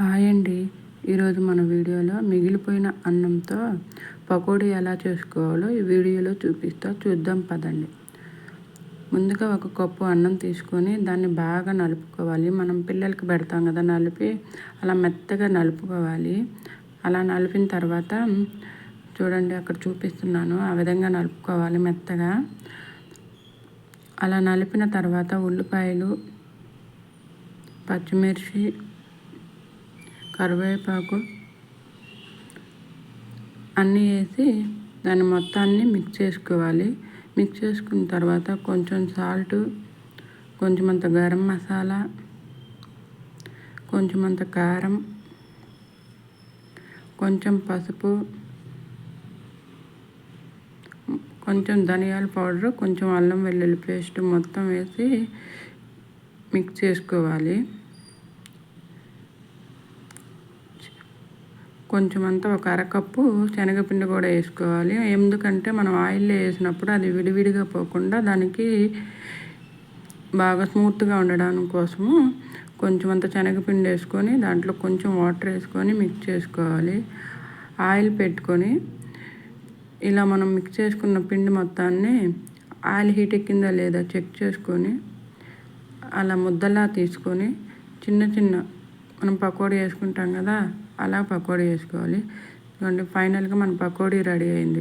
Hi అండి. ఈరోజు మన వీడియోలో మిగిలిపోయిన అన్నంతో పకోడీ ఎలా చేసుకోవాలో ఈ వీడియోలో చూపిస్తా. చూద్దాం పదండి. ముందుగా ఒక కప్పు అన్నం తీసుకొని దాన్ని బాగా నలుపుకోవాలి. మనం పిల్లలకి పెడతాం కదా నలిపి అలా మెత్తగా నలుపుకోవాలి. అలా నలిపిన తర్వాత చూడండి అక్కడ చూపిస్తున్నాను. ఆ విధంగా నలుపుకోవాలి మెత్తగా. అలా నలిపిన తర్వాత ఉల్లిపాయలు పచ్చిమిర్చి కరివేపాకు అన్నీ వేసి దాన్ని మొత్తాన్ని మిక్స్ చేసుకోవాలి. మిక్స్ చేసుకున్న తర్వాత కొంచెం సాల్ట్ కొంచెం అంత గరం మసాలా కొంచెం అంత కారం కొంచెం పసుపు కొంచెం ధనియాల పౌడర్ కొంచెం అల్లం వెల్లుల్లి పేస్ట్ మొత్తం వేసి మిక్స్ చేసుకోవాలి. కొంచెం అంతా ఒక అరకప్పు శనగపిండి కూడా వేసుకోవాలి. ఎందుకంటే మనం ఆయిల్లో వేసినప్పుడు అది విడివిడిగా పోకుండా దానికి బాగా స్మూత్గా ఉండడానికి కోసము కొంచెం అంత శనగపిండి వేసుకొని దాంట్లో కొంచెం వాటర్ వేసుకొని మిక్స్ చేసుకోవాలి. ఆయిల్ పెట్టుకొని ఇలా మనం మిక్స్ చేసుకున్న పిండి మొత్తాన్ని ఆయిల్ హీట్ ఎక్కిందా లేదా చెక్ చేసుకొని అలా ముద్దలా తీసుకొని చిన్న చిన్న మనం పకోడీ వేసుకుంటాం కదా అలా పకోడీ వేసుకోవాలి చూడండి ఫైనల్గా మన పకోడీ రెడీ అయింది.